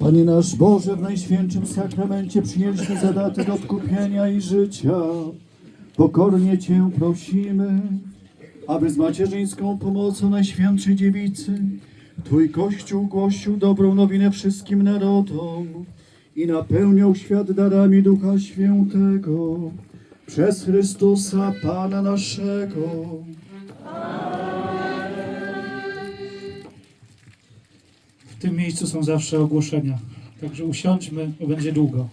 Panie nasz Boże, w Najświętszym Sakramencie przyjęliśmy zadatek odkupienia i życia. Pokornie Cię prosimy, aby z macierzyńską pomocą Najświętszej Dziewicy Twój Kościół głosił dobrą nowinę wszystkim narodom i napełniał świat darami Ducha Świętego przez Chrystusa Pana naszego. W tym miejscu są zawsze ogłoszenia. Także usiądźmy, bo będzie długo.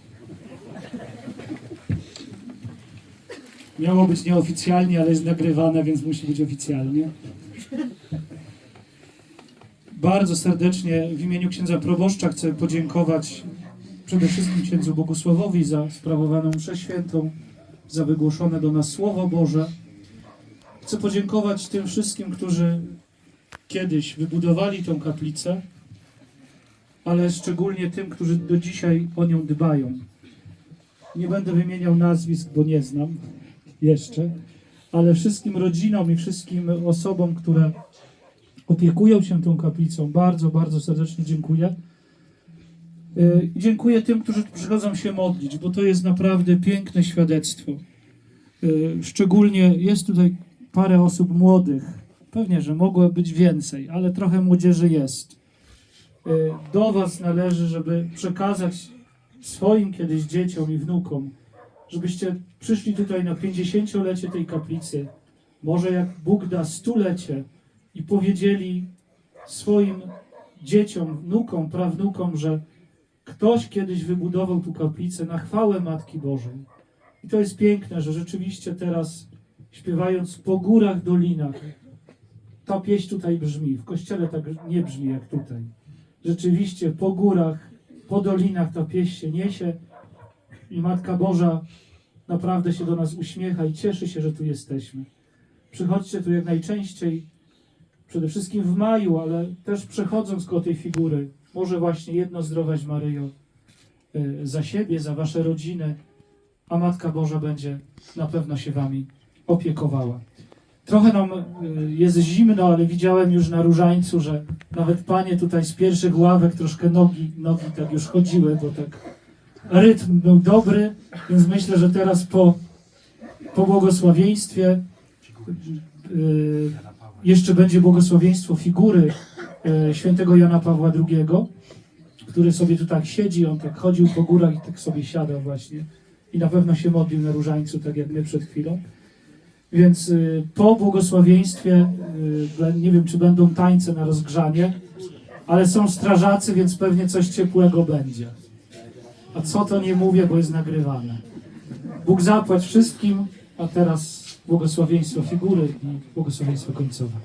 Miało być nieoficjalnie, ale jest nagrywane, więc musi być oficjalnie. Bardzo serdecznie w imieniu księdza proboszcza chcę podziękować przede wszystkim księdzu Bogusławowi za sprawowaną mszę świętą, za wygłoszone do nas Słowo Boże. Chcę podziękować tym wszystkim, którzy kiedyś wybudowali tą kaplicę, ale szczególnie tym, którzy do dzisiaj o nią dbają. Nie będę wymieniał nazwisk, bo nie znam jeszcze, ale wszystkim rodzinom i wszystkim osobom, które opiekują się tą kaplicą, bardzo, bardzo serdecznie dziękuję. Yy, i Dziękuję tym, którzy przychodzą się modlić, bo to jest naprawdę piękne świadectwo. Yy, Szczególnie jest tutaj parę osób młodych. Pewnie, że mogło być więcej, ale trochę młodzieży jest. Y, do Was należy, żeby przekazać swoim kiedyś dzieciom i wnukom, żebyście przyszli tutaj na 50-lecie tej kaplicy, może jak Bóg da stulecie i powiedzieli swoim dzieciom, wnukom, prawnukom, że ktoś kiedyś wybudował tu kaplicę na chwałę Matki Bożej. I to jest piękne, że rzeczywiście teraz śpiewając po górach, dolinach, ta pieśń tutaj brzmi. W kościele tak nie brzmi jak tutaj rzeczywiście po górach, po dolinach ta pieśń się niesie i Matka Boża naprawdę się do nas uśmiecha i cieszy się, że tu jesteśmy. Przychodźcie tu jak najczęściej, przede wszystkim w maju, ale też przechodząc koło tej figury, może właśnie jedno zdrować Maryjo y, za siebie, za wasze rodziny, a Matka Boża będzie na pewno się wami opiekowała. Trochę nam y, jest zimno, ale widziałem już na różańcu, że nawet panie tutaj z pierwszych ławek troszkę nogi, nogi tak już chodziły, bo tak rytm był dobry, więc myślę, że teraz po, po błogosławieństwie y, jeszcze będzie błogosławieństwo figury y, świętego Jana Pawła II, który sobie tu tak siedzi, on tak chodził po górach i tak sobie siadał właśnie i na pewno się modlił na różańcu, tak jak my przed chwilą. Więc y, po błogosławieństwie, y, nie wiem czy będą tańce na rozgrzanie, ale są strażacy, więc pewnie coś ciepłego będzie. A co to nie mówię, bo jest nagrywane. Bóg zapłać wszystkim, a teraz błogosławieństwo figury i błogosławieństwo końcowe.